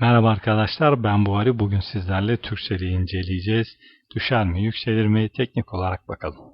Merhaba arkadaşlar ben Buhari. Bugün sizlerle Türkcell'i inceleyeceğiz. Düşer mi yükselir mi teknik olarak bakalım.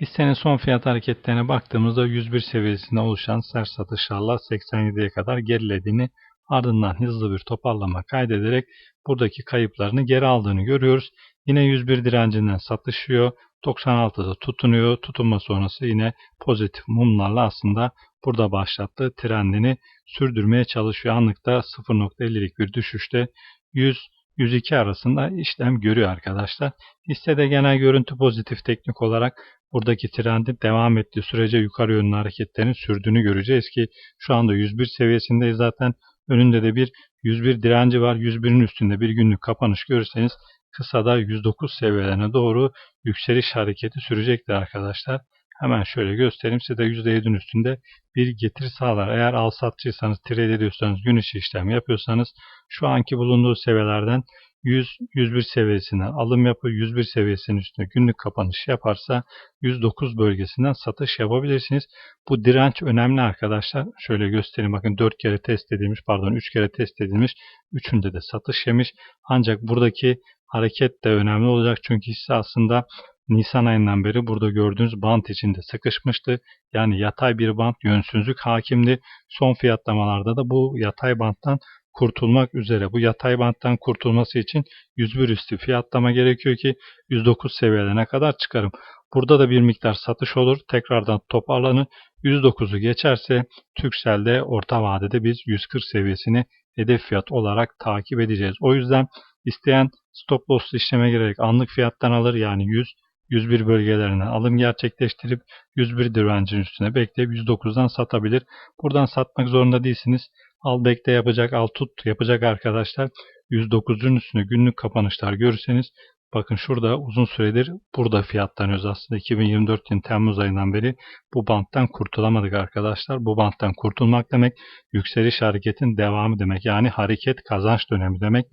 Hissenin son fiyat hareketlerine baktığımızda 101 seviyesinde oluşan sert satışlarla 87'ye kadar gerilediğini ardından hızlı bir toparlama kaydederek buradaki kayıplarını geri aldığını görüyoruz. Yine 101 direncinden satışıyor. 96'da tutunuyor. Tutunma sonrası yine pozitif mumlarla aslında burada başlattığı trendini sürdürmeye çalışıyor. Anlıkta 0.50'lik bir düşüşte 100 102 arasında işlem görüyor arkadaşlar. Hissede genel görüntü pozitif teknik olarak buradaki trendin devam ettiği sürece yukarı yönlü hareketlerin sürdüğünü göreceğiz ki şu anda 101 seviyesindeyiz zaten. Önünde de bir 101 direnci var. 101'in üstünde bir günlük kapanış görürseniz kısada 109 seviyelerine doğru yükseliş hareketi sürecektir arkadaşlar. Hemen şöyle göstereyim size de %7'nin üstünde bir getiri sağlar. Eğer al satçıysanız, trade ediyorsanız, gün içi işlem yapıyorsanız şu anki bulunduğu seviyelerden 100-101 seviyesinden alım yapı 101 seviyesinin üstüne günlük kapanış yaparsa 109 bölgesinden satış yapabilirsiniz. Bu direnç önemli arkadaşlar. Şöyle göstereyim bakın 4 kere test edilmiş pardon 3 kere test edilmiş. Üçünde de satış yemiş. Ancak buradaki hareket de önemli olacak çünkü hisse aslında Nisan ayından beri burada gördüğünüz bant içinde sıkışmıştı. Yani yatay bir bant yönsüzlük hakimdi. Son fiyatlamalarda da bu yatay banttan kurtulmak üzere. Bu yatay banttan kurtulması için 101 üstü fiyatlama gerekiyor ki 109 seviyelerine kadar çıkarım. Burada da bir miktar satış olur. Tekrardan toparlanır. 109'u geçerse Türkcell'de orta vadede biz 140 seviyesini hedef fiyat olarak takip edeceğiz. O yüzden isteyen stop loss işleme girerek anlık fiyattan alır yani 100 101 bölgelerinden alım gerçekleştirip 101 direncin üstüne bekleyip 109'dan satabilir. Buradan satmak zorunda değilsiniz. Al bekle yapacak, al tut yapacak arkadaşlar. 109'un üstüne günlük kapanışlar görürseniz bakın şurada uzun süredir burada fiyatlanıyoruz aslında 2024 yılın Temmuz ayından beri bu banttan kurtulamadık arkadaşlar. Bu banttan kurtulmak demek yükseliş hareketin devamı demek. Yani hareket kazanç dönemi demek.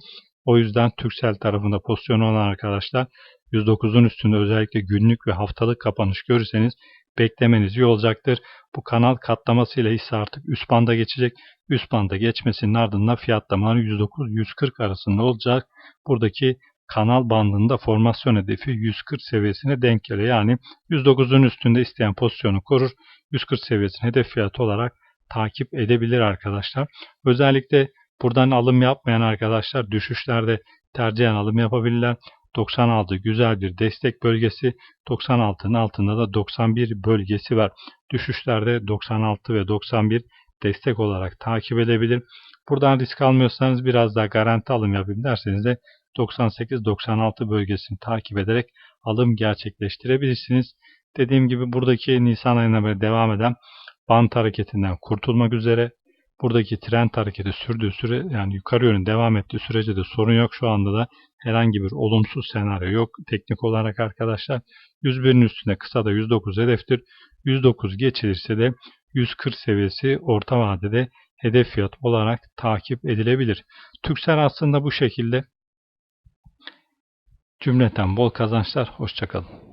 O yüzden Türksel tarafında pozisyon olan arkadaşlar 109'un üstünde özellikle günlük ve haftalık kapanış görürseniz beklemeniz iyi olacaktır. Bu kanal katlamasıyla hisse artık üst banda geçecek. Üst banda geçmesinin ardından fiyatlamalar 109-140 arasında olacak. Buradaki kanal bandında formasyon hedefi 140 seviyesine denk geliyor. Yani 109'un üstünde isteyen pozisyonu korur. 140 seviyesini hedef fiyatı olarak takip edebilir arkadaşlar. Özellikle buradan alım yapmayan arkadaşlar düşüşlerde tercihen alım yapabilirler. 96 güzel bir destek bölgesi. 96'nın altında da 91 bölgesi var. Düşüşlerde 96 ve 91 destek olarak takip edebilir. Buradan risk almıyorsanız biraz daha garanti alım yapayım derseniz de 98-96 bölgesini takip ederek alım gerçekleştirebilirsiniz. Dediğim gibi buradaki Nisan ayına devam eden bant hareketinden kurtulmak üzere buradaki trend hareketi sürdüğü süre yani yukarı yönün devam ettiği sürece de sorun yok. Şu anda da herhangi bir olumsuz senaryo yok. Teknik olarak arkadaşlar 101'in üstünde kısa da 109 hedeftir. 109 geçilirse de 140 seviyesi orta vadede hedef fiyat olarak takip edilebilir. Türksel aslında bu şekilde cümleten bol kazançlar. Hoşçakalın.